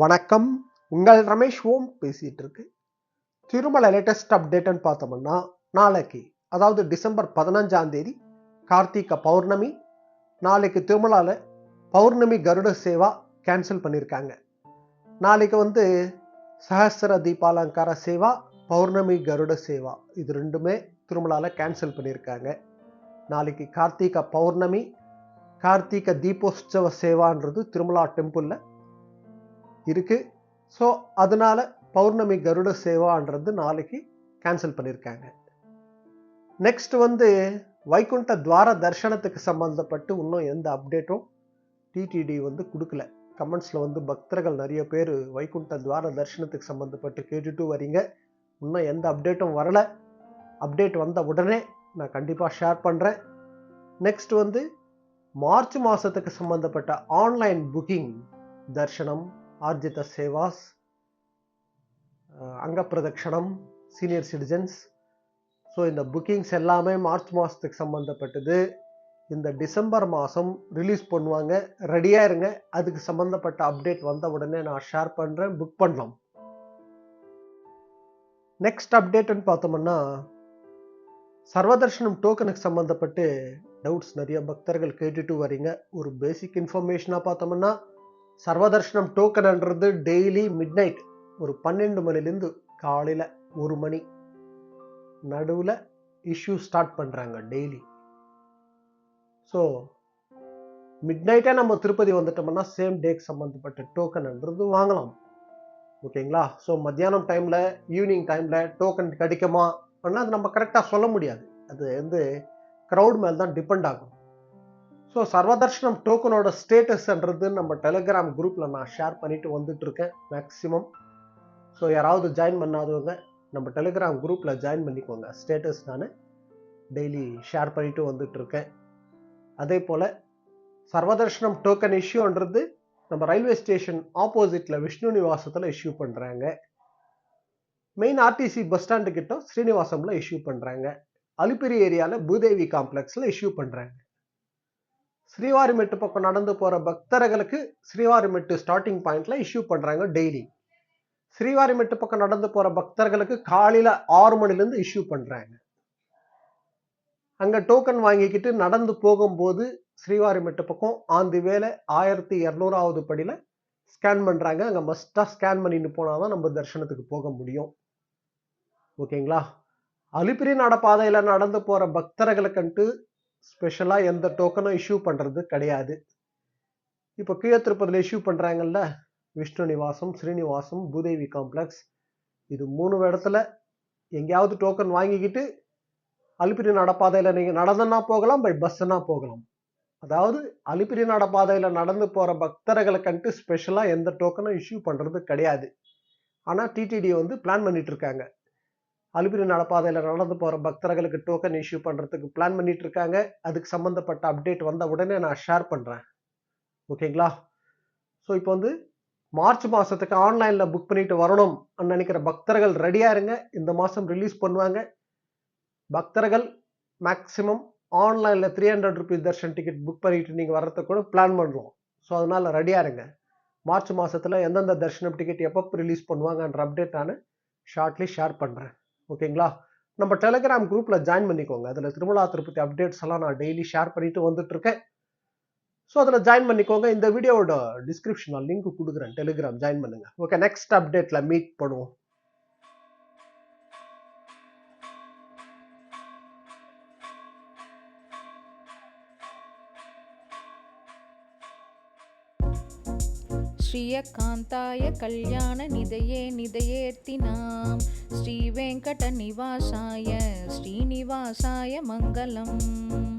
வணக்கம். உங்கள் ரமேஷ் ஓம் பேசிகிட்டு இருக்கு திருமலை லேட்டஸ்ட் அப்டேட்டுன்னு பார்த்தோம்னா நாளைக்கு அதாவது டிசம்பர் பதினஞ்சாம் தேதி கார்த்திகை பௌர்ணமி. நாளைக்கு திருமலால பௌர்ணமி கருட சேவா கேன்சல் பண்ணியிருக்காங்க நாளைக்கு வந்து சஹஸ்ர தீபாலங்கார சேவா பௌர்ணமி கருட சேவா இது ரெண்டுமே திருமலால கேன்சல் பண்ணியிருக்காங்க நாளைக்கு கார்த்திகை பௌர்ணமி கார்த்திகை தீபோற்சவ சேவான்றது திருமலா டெம்பிளில் இருக்குது ஸோ அதனால் பௌர்ணமி கருட சேவான்றது நாளைக்கு கேன்சல் பண்ணியிருக்காங்க நெக்ஸ்ட் வந்து வைகுண்ட துவார தர்ஷனத்துக்கு சம்மந்தப்பட்டு இன்னும் எந்த அப்டேட்டும் டிடிடி வந்து கொடுக்கல. கமெண்ட்ஸில் வந்து பக்தர்கள் நிறைய பேர் வைகுண்ட துவார தர்ஷனத்துக்கு சம்மந்தப்பட்டு கேட்டுட்டு வரீங்க. இன்னும் எந்த அப்டேட்டும் வரல. அப்டேட் வந்த உடனே நான் கண்டிப்பாக ஷேர் பண்ணுறேன் நெக்ஸ்ட் வந்து மார்ச் மாதத்துக்கு சம்மந்தப்பட்ட ஆன்லைன் புக்கிங் தர்ஷனம் ஆர்ஜித சேவாஸ் அங்கப்பிரதட்சணம் சீனியர் சிட்டிசன்ஸ் ஸோ இந்த புக்கிங்ஸ் எல்லாமே மார்ச் மாதத்துக்கு சம்மந்தப்பட்டது இந்த டிசம்பர் மாதம் ரிலீஸ் பண்ணுவாங்க. ரெடியாக இருங்க. அதுக்கு சம்மந்தப்பட்ட அப்டேட் வந்த உடனே நான் ஷேர் பண்ணுறேன் புக் பண்ணலாம். நெக்ஸ்ட் அப்டேட்டுன்னு பார்த்தோம்னா சர்வதர்ஷனம் டோக்கனுக்கு சம்மந்தப்பட்டு டவுட்ஸ் நிறைய பக்தர்கள் கேட்டுட்டு வரீங்க. ஒரு பேசிக் இன்ஃபர்மேஷனாக பார்த்தோம்னா சர்வதர்ஷனம் டோக்கன்ன்றது டெய்லி மிட் நைட் ஒரு பன்னெண்டு மணிலேருந்து காலையில் ஒரு மணி நடுவில் இஷ்யூ ஸ்டார்ட் பண்ணுறாங்க டெய்லி ஸோ மிட் நைட்டே நம்ம திருப்பதி வந்துட்டோம்னா சேம் டேக்கு சம்மந்தப்பட்ட டோக்கன்ன்றது வாங்கலாம். ஓகேங்களா? ஸோ மத்தியானம் டைமில் ஈவினிங் டைமில் டோக்கன் கிடைக்குமா? அப்படின்னா அது நம்ம கரெக்டாக சொல்ல முடியாது. அது வந்து க்ரௌட் மேல் தான் டிபெண்ட் ஆகும். ஸோ சர்வதர்ஷனம் டோக்கனோட ஸ்டேட்டஸ்ன்றது நம்ம டெலிகிராம் குரூப்பில் நான் ஷேர் பண்ணிட்டு வந்துட்டு இருக்கேன் மேக்ஸிமம் ஸோ யாராவது ஜாயின் பண்ணாதவங்க நம்ம டெலிகிராம் குரூப்பில் ஜாயின் பண்ணிக்கோங்க. ஸ்டேட்டஸ் நான் டெய்லி ஷேர் பண்ணிட்டு வந்துட்டு இருக்கேன் அதே போல் சர்வதர்ஷனம் டோக்கன் இஷ்யூன்றது நம்ம ரயில்வே ஸ்டேஷன் ஆப்போசிட்டில் விஷ்ணு நிவாசத்தில் இஷ்யூ பண்ணுறாங்க மெயின் ஆர்டிசி பஸ் ஸ்டாண்டு கிட்ட ஸ்ரீனிவாசமில் இஷ்யூ பண்ணுறாங்க அலிப்பிரி ஏரியாவில் பூதேவி காம்ப்ளெக்ஸில் இஷ்யூ பண்ணுறாங்க ஸ்ரீவாரிமெட்டு பக்கம் நடந்து போகிற பக்தர்களுக்கு ஸ்ரீவாரிமெட்டு ஸ்டார்டிங் பாயிண்ட்டில் இஷ்யூ பண்ணுறாங்க டெய்லி ஸ்ரீவாரிமெட்டு பக்கம் நடந்து போகிற பக்தர்களுக்கு காலையில் ஆறு மணிலேருந்து இஷ்யூ பண்ணுறாங்க அங்கே டோக்கன் வாங்கிக்கிட்டு நடந்து போகும்போது ஸ்ரீவாரிமெட்டு பக்கம் ஆந்தி வேலை ஆயிரத்தி இரநூறாவது படியில் ஸ்கேன் பண்ணுறாங்க அங்கே மஸ்ட்டாக ஸ்கேன் பண்ணிட்டு போனால் தான் நம்ம தரிசனத்துக்கு போக முடியும். ஓகேங்களா அலிப்பிரி நடப்பாதையில் நடந்து போகிற பக்தர்களுக்குன்ட்டு ஸ்பெஷலாக எந்த டோக்கனும் இஷ்யூ பண்ணுறது கிடையாது. இப்போ கீழே திருப்பதியில் இஷ்யூ பண்ணுறாங்கல்ல விஷ்ணு நிவாசம் ஸ்ரீனிவாசம் பூதேவி காம்ப்ளெக்ஸ் இது மூணு இடத்துல எங்கேயாவது டோக்கன் வாங்கிக்கிட்டு அலிப்பிரி நடப்பாதையில் நீங்கள் நடந்துன்னா போகலாம் பை பஸ்ஸுனா போகலாம். அதாவது அலிப்பிரி நடப்பாதையில் நடந்து போகிற பக்தர்களை கண்டு ஸ்பெஷலாக எந்த டோக்கனும் இஷ்யூ பண்ணுறது கிடையாது. ஆனால் டிடிடி வந்து பிளான் பண்ணிட்டு இருக்காங்க. அலுபிரி நடப்பாதையில் நடந்து போகிற பக்தர்களுக்கு டோக்கன் இஷ்யூ பண்ணுறதுக்கு பிளான் பண்ணிட்டு இருக்காங்க அதுக்கு சம்மந்தப்பட்ட அப்டேட் வந்த உடனே நான் ஷேர் பண்ணுறேன் ஓகேங்களா? ஸோ இப்போ வந்து மார்ச் மாதத்துக்கு ஆன்லைனில் புக் பண்ணிட்டு வரணும் நினைக்கிற பக்தர்கள் ரெடியாக இருங்க. இந்த மாதம் ரிலீஸ் பண்ணுவாங்க. பக்தர்கள் மேக்ஸிமம் ஆன்லைனில் three hundred rupees darshan ticket book பண்ணிட்டு நீங்கள் வர்றதுக்கு கூட பிளான் பண்ணுறோம் ஸோ அதனால் ரெடியாக இருங்க. மார்ச் மாதத்தில் எந்தெந்த தர்ஷனம் டிக்கெட் எப்போ ரிலீஸ் பண்ணுவாங்கன்ற அப்டேட் நான் ஷார்ட்லி ஷேர் பண்ணுறேன் ஓகேங்களா? நம்ம டெலிகிராம் குரூப்பில் ஜாயின் பண்ணிக்கோங்க. அதில் திருமலா திருப்பதி அப்டேட்ஸ் எல்லாம் நான் டெய்லி ஷேர் பண்ணிட்டு வந்துட்டுருக்கேன். ஸோ அதில் ஜாயின் பண்ணிக்கோங்க. இந்த வீடியோவோட டிஸ்கிரிப்ஷன் நான் லிங்க் கொடுக்குறேன். டெலிகிராம் ஜாயின் பண்ணுங்கள் ஓகே நெக்ஸ்ட் அப்டேட்டில் மீட் பண்ணுவோம். ஸ்ரீயகாந்தாய கல்யாண நிதையே நிதையேர்த்தினாம் ஸ்ரீ வெங்கட நிவாசாய ஸ்ரீனிவாசாய மங்களம்.